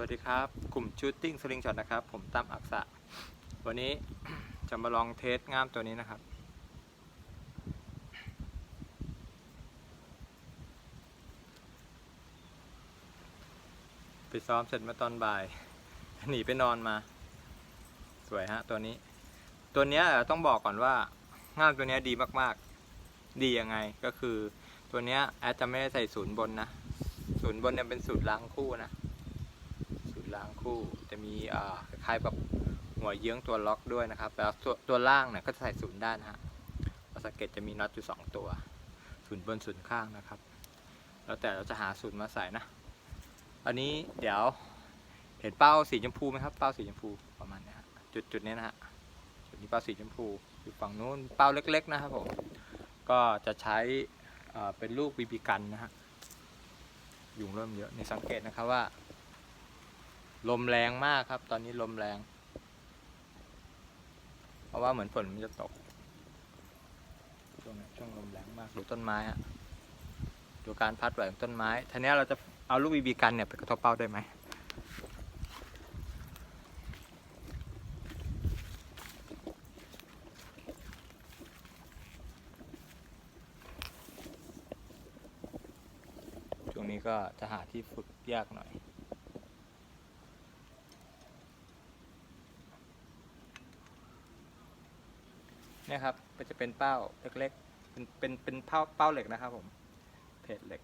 วัสดีครับ กลุ่มชูตติ้งสลิงช็อตนะครับ ผมตั้มอักษะ วันนี้จะมาลองเทสง่ามตัวนี้นะครับ ไปซ้อมเสร็จมาตอนบ่าย หนีไปนอนมา สวยฮะตัวนี้ ตัวเนี้ยต้องบอกก่อนว่าง่ามตัวเนี้ยดีมากๆ ดียังไงก็คือตัวเนี้ยแอดจะไม่ได้ใส่ศูนย์บนนะ ศูนย์บนเนี่ยเป็นศูนย์ล้างคู่นะ ล้างคู่ จะมีคล้ายๆแบบหัวเยื้องตัวล็อกด้วยนะครับ แล้วตัวล่างเนี่ยก็จะใส่ศูนย์ด้านฮะสังเกตจะมีน็อตอยู่สองตัวศูนย์บนศูนย์ข้างนะครับ แล้วแต่เราจะหาศูนย์มาใส่นะ อันนี้เดี๋ยวเห็นเป้าสีชมพูไหมครับ เป้าสีชมพูประมาณนี้ฮะจุดจุดนี้นะฮะ จุดนี้เป้าสีชมพูอยู่ฝั่งนู้นเป้าเล็ก ๆ นะครับผม ก็จะใช้เป็นลูกบีบีกันนะฮะยุงเริ่มเยอะในสังเกตนะครับว่า ลมแรงมากครับ ตอนนี้ลมแรง เพราะว่าเหมือนฝนมันจะตก ช่วงนี้ช่วงลมแรงมากดูต้นไม้ฮะดูการพัดไหวของต้นไม้ทีนี้เราจะเอาลูกบีบีกันเนี่ยไปกระทบเป้าได้ไหมช่วงนี้ก็จะหาที่ฝึกยากหน่อย เนี่ยครับก็จะเป็นเป้าเล็กๆ เป็นเป็นเป็นเป้าเป้าเหล็กนะครับผมเพจเหล็ก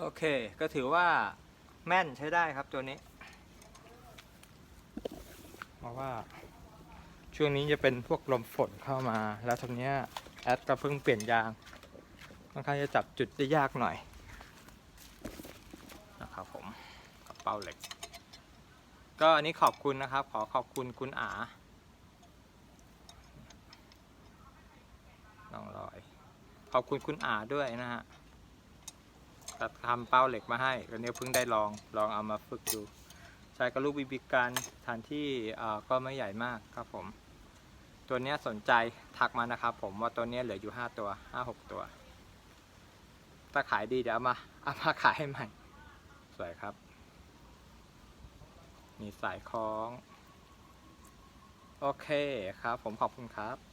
โอเค ก็ถือว่าแม่นใช้ได้ครับตัวนี้ เพราะว่า ช่วงนี้จะเป็นพวกลมฝนเข้ามา แล้วตรงนี้แอดก็เพิ่งเปลี่ยนยางค่อนข้างจะจับจุดได้ยากหน่อยนะครับผมกระเป๋าเหล็ก ก็อันนี้ขอบคุณนะครับ ขอขอบคุณคุณอาลองรอย ขอบคุณคุณอาด้วยนะฮะ ทำเป้าเหล็กมาให้วันนี้เพิ่งได้ลองลองเอามาฝึกดู ใช้กระลูกบีบีกันฐานที่ก็ไม่ใหญ่มากครับผม ตัวนี้สนใจทักมานะครับผมว่าตัวนี้เหลืออยู่ 5 ตัว 5 6 ตัว ถ้าขายดีเดี๋ยวเอามาเอามาขายให้ใหม่ สวยครับ มีสายคล้อง โอเคครับผมขอบคุณครับ